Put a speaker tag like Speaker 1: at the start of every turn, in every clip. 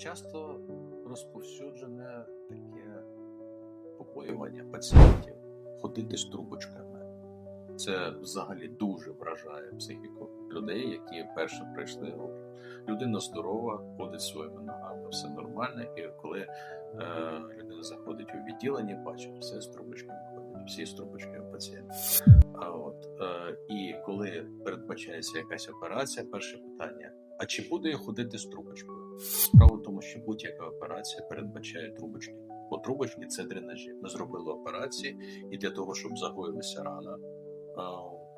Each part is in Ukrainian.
Speaker 1: часто розповсюджене таке побоювання пацієнтів ходити з трубочками. Це взагалі дуже вражає психіку людей, які перше прийшли. Людина здорова, ходить своїми ногами, все нормально. І коли е, людина заходить у відділення, бачить все з трубочками ходять, всі з трубочками пацієнти. А от е, і коли передбачається якась операція, перше питання: а чи буду я ходити з трубочкою? Справа в тому, що будь-яка операція передбачає трубочки. Бо трубочки це дренажі. Ми зробили операції, і для того, щоб загоїлася рана,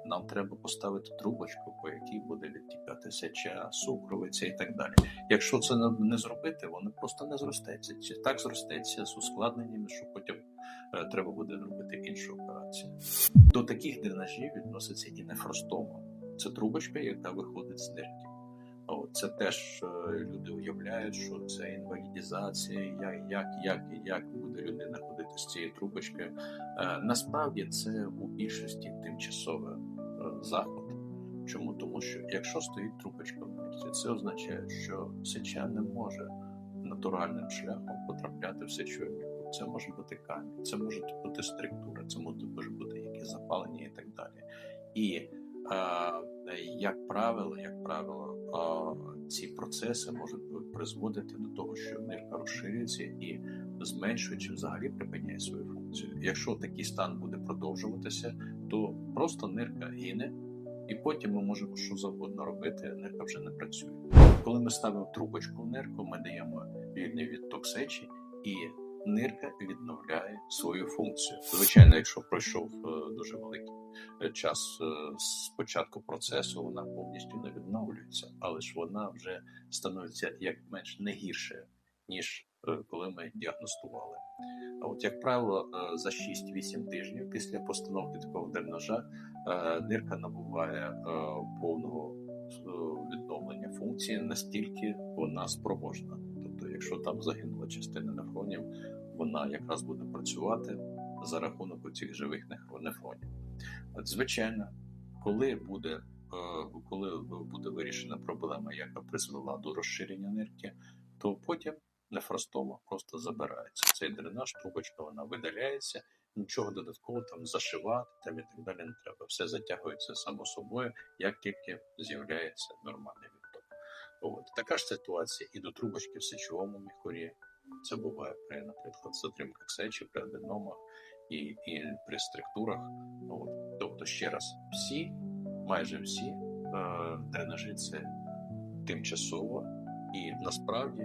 Speaker 1: нам треба поставити трубочку, по якій буде відтікати сеча, сукровиця і так далі. Якщо це не зробити, воно просто не зростеться. Чи так зростеться з ускладненнями, що потім е, треба буде робити іншу операцію. До таких дренажів відноситься і нефростома. Це трубочка, яка виходить з нирки. Це теж е, люди уявляють, що це інвалідізація, як як, як, як буде людина ходити з цією трубочкою. Е, насправді це у більшості тимчасовий е, заход. Чому? Тому що якщо стоїть трубочка в нирці, це означає, що сеча не може натуральним шляхом потрапляти в сечові. Це може бути камінь, це може бути структура, це може бути якісь запалення і так далі. І як правило, як правило, ці процеси можуть призводити до того, що нирка розширюється і зменшує взагалі припиняє свою функцію. Якщо такий стан буде продовжуватися, то просто нирка гине, і потім ми можемо що завгодно робити. Нирка вже не працює. Коли ми ставимо трубочку в нирку, ми даємо вільний відток сечі і нирка відновляє свою функцію. Звичайно, якщо пройшов е, дуже великий е, час е, з початку процесу, вона повністю не відновлюється, але ж вона вже становиться як менш не гірше, ніж коли ми діагностували. А от, як правило, за 6-8 тижнів після постановки такого дренажа нирка набуває повного відновлення функції, настільки вона спроможна. Тобто, якщо там загинула частина нефронів, вона якраз буде працювати за рахунок цих живих нефронів. Звичайно, коли буде е, коли буде вирішена проблема, яка призвела до розширення нирки, то потім нефростома просто забирається. Цей дренаж, трубочка вона видаляється, нічого додатково там зашивати там і так далі не треба. Все затягується само собою, як тільки з'являється нормальний відток. От така ж ситуація і до трубочки в сечовому міхурі. Це буває при, наприклад, затримках сечі, при аденомах і і при структурах. От. Тобто, ще раз, всі, майже всі е, дренажі це тимчасово і насправді